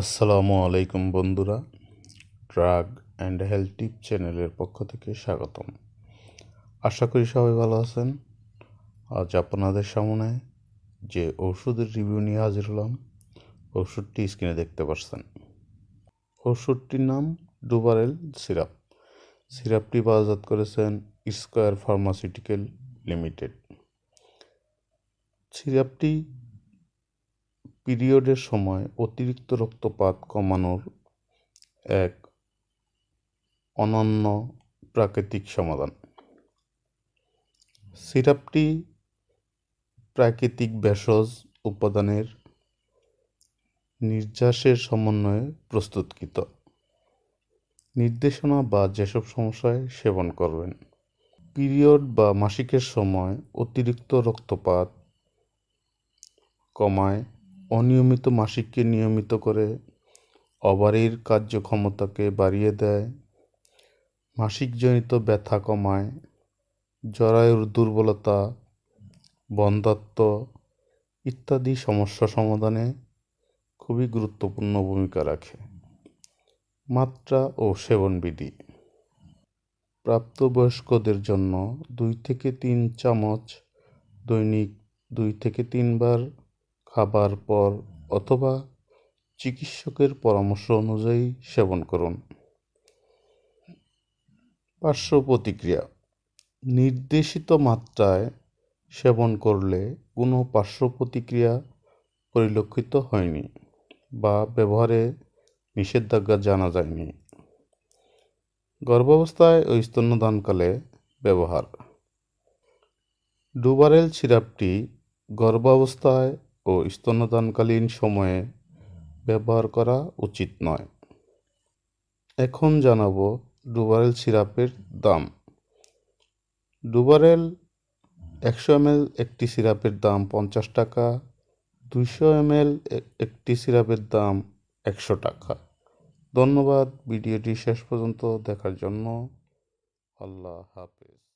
আসসালামু আলাইকুম বন্ধুরা, ড্রাগ অ্যান্ড হেলথ টিপ চ্যানেলের পক্ষ থেকে স্বাগতম। আশা করি সবাই ভালো আছেন। আজ আপনাদের সামনে যে ওষুধের রিভিউ নিয়ে হাজির হলাম, ওষুধটি স্ক্রিনে দেখতে পাচ্ছেন। ওষুধটির নাম ডুবারেল সিরাপ। সিরাপটি বাজাত করেছেন স্কোয়ার ফার্মাসিউটিক্যাল লিমিটেড। সিরাপটি পিরিয়ডের সময় অতিরিক্ত রক্তপাত কমানোর এক অনন্য প্রাকৃতিক সমাধান। সিরাপটি প্রাকৃতিক ভেষজ উপাদানের নির্যাসের সমন্বয়ে প্রস্তুতকৃত। নির্দেশনা বা যেসব সমস্যায় সেবন করবেন। পিরিয়ড বা মাসিকের সময় অতিরিক্ত রক্তপাত কমায় অনিয়মিত মাসিককে নিয়মিত করে ওভারির কার্যক্ষমতাকে বাড়িয়ে দেয়। মাসিকজনিত ব্যথা কমায়, জরায়ুর দুর্বলতা, বন্ধ্যাত্ব ইত্যাদি সমস্যা সমাধানে খুবই গুরুত্বপূর্ণ ভূমিকা রাখে। মাত্রা ও সেবনবিধি। প্রাপ্তবয়স্কদের জন্য দুই থেকে তিন চামচ দৈনিক দুই থেকে তিনবার খাবার পর অথবা চিকিৎসকের পরামর্শ অনুযায়ী সেবন করুন। পার্শ্ব প্রতিক্রিয়া। নির্দেশিত মাত্রায় সেবন করলে কোনো পার্শ্ব প্রতিক্রিয়া পরিলক্ষিত হয়নি বা ব্যবহারে নিষেধাজ্ঞা জানা যায়নি। গর্ভাবস্থায় ও স্তন্যদানকালে ব্যবহার। ডুবারেল সিরাপটি গর্ভাবস্থায় ও স্তন্যদানকালীন সময়ে ব্যবহার করা উচিত নয়। এখন জানাব ডুবারেল সিরাপের দাম। ডুবারেল একশো এমএল একটি সিরাপের দাম পঞ্চাশ টাকা, দুইশো এমএল একটি সিরাপের দাম একশো টাকা। ধন্যবাদ, ভিডিওটি শেষ পর্যন্ত দেখার জন্য। আল্লাহ হাফেজ।